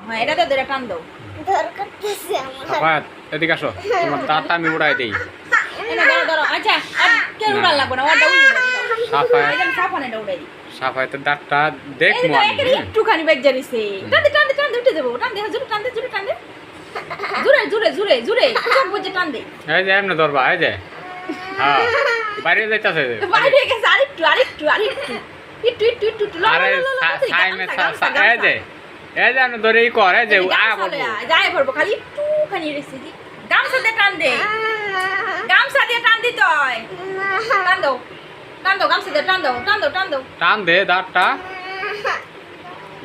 হ্যাঁ এটা তো ধরে টান দাও দরকার করতেছে আমার? সাফায়াত এদিকে আসো। তোমার দাঁত আমি উড়াই দিই। এনে ধরো ধরো আচ্ছা আর কেউ উড়াল লাগবে না ওটা উড়ে দাও সাফায়াত এই যে আমি সাফান এটা উড়াই দিই। সাফায়াতের দাঁতটা এই দেখব আমি একটুখানি বেগ জানিছে টান দে টান দে টান দে উঠে যাব। টান দে জোরে টান দে জোরে টান দে জোরে জোরে জোরে জোরে। চোখ বুঝে টান দে এই যে এমনি ধরবা এই যে। হ্যাঁ বাইরে যাইতাছে বাইরে গেছে আরেকটু সাইমে এই যে। ধরে ই কর যে আ বলব। যাই ভরবো খালি একটুখানি রেসি দি গামছা দিয়ে টান দে। গামছা দিয়ে টান দিতে হয়। টান দাও টান দাও গামছা দিয়ে টান দাও টান দাও টান দাও। টান দে দাঁতটা।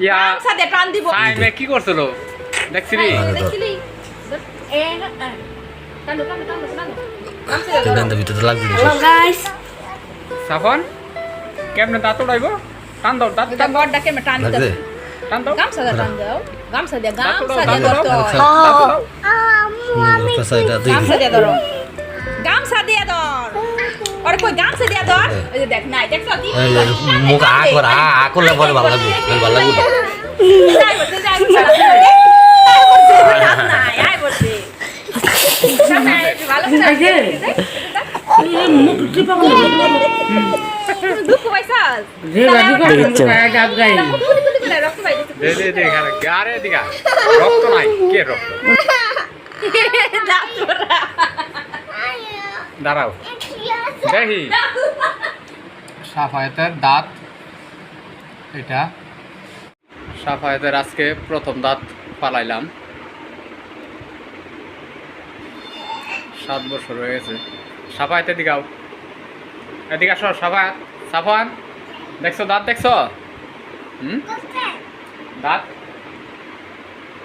ইয়া গামছা দিয়ে টান দিব। সাইমে কি করছিল? দেখছিলি? দেখছিলি? এ টান দাও টান দাও টান দাও টান গামছা দিয়ে। ভিতরে লাগবে হ্যালো গাইস সাফন কেমনে দাঁত উড়াইব? টান দাও দাঁত এটা বড়টাকে আমি টান দিতে টান গামছা দিয়ে টান দাও গামছা দিয়ে গামছা উড়াও, ধরতে হয় গামছা দিয়ে ধরো গামছা দিয়ে ধর আরে কই গামছা দিয়ে ধর ওই যে দেখ নাই দেখছ কি মুখ আ কর আ করলে পরে ভালো লাগবে ভালো লাগবে যাই বলতে যাই বলতে নাই আই বলতে সামনে ভালো করে দুঃখ পাইছাস রক্ত পাইছিস রক্ত নাই। কে রক্ত? দাঁড়াও। দেখি। সাফায়েতের দাঁত। এটা। সাফায়েতের আজকে প্রথম দাঁত পালাইলাম। সাত বছর হয়ে গেছে। সাফায়েত এদিকে আও। এদিকে আসো, সাফায়াত। সাফান দেখছ, দাঁত দেখছ? হুম? দাঁত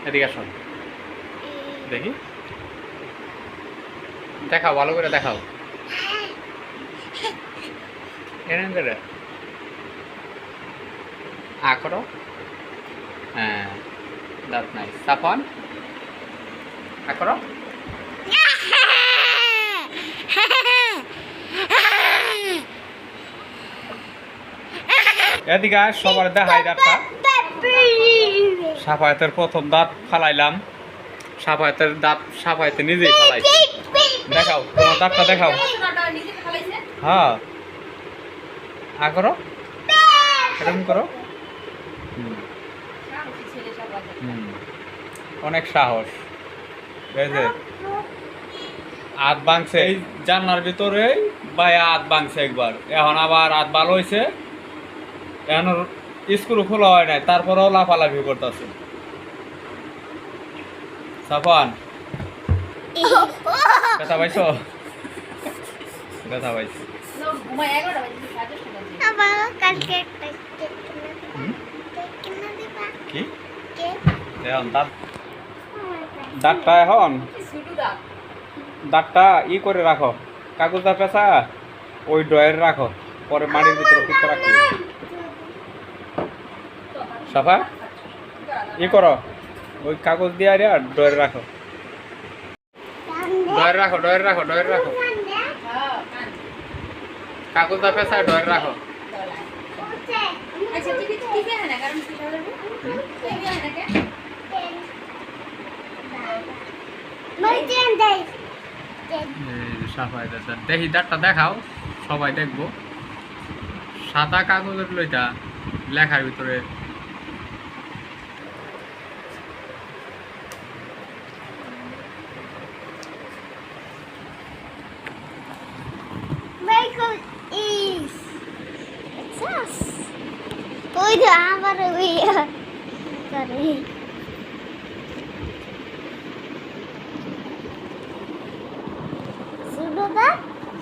এদিকে আসো দেখি। দেখাও, ভালো করে দেখাও। এরকম করে। হ্যাঁ দাঁত নাই সাফন আ, করো। এদিকে সবার দেখাই দাঁতটা সাফায়েতের প্রথম দাঁত ফালাইলাম। সাফায়েতের দাঁত সাফায়েতে নিজেই ফালাইছে দেখাও তোমার দাঁতটা দেখাও। হ্যাঁ। আ করো। এরকম করো। অনেক সাহস। যে হাত ভাঙছে। এই জানলার ভিতরে ভাই হাত ভাঙছে একবার। এখন আবার হাত ভালো হয়েছে এখন স্কুল খোলা হয় নাই, তারপরেও লাফালাফি করতেছে। সাফান। ব্যথা পাইছো? ব্যথা পাইছো। কি? এখন দাঁত দাঁতটা এখন? দাঁতটা ই করে রাখো। কাগজটা পেঁচা, ওই ড্রয়ের রাখো। পরে মাটির ভিতরে রাখো। সাফা? ই করো। ওই কাগজ দিয়ে আরে আর ড্রয়ের রাখো। ড্রয়ের রাখো ড্রয়ের রাখো ড্রয়ের রাখো। কাগজটা পেঁচা ড্রয়ের রাখো। আচ্ছা দেখি দাঁতটা দেখাও সবাই দেখব। সাদা কাগজের লইটা লেখার ভিতরে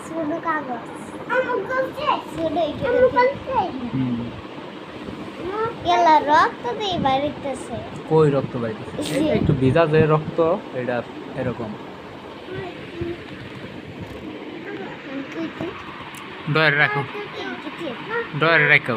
শুধু কাগজ আমার গলছে শুধু আমার গলছে এলা রক্ত দিয়ে বাড়িতেছে কই রক্ত যে একটু ভিজা যে রক্ত এটা এরকম ডয়ের রাখো ডয়ের রাখো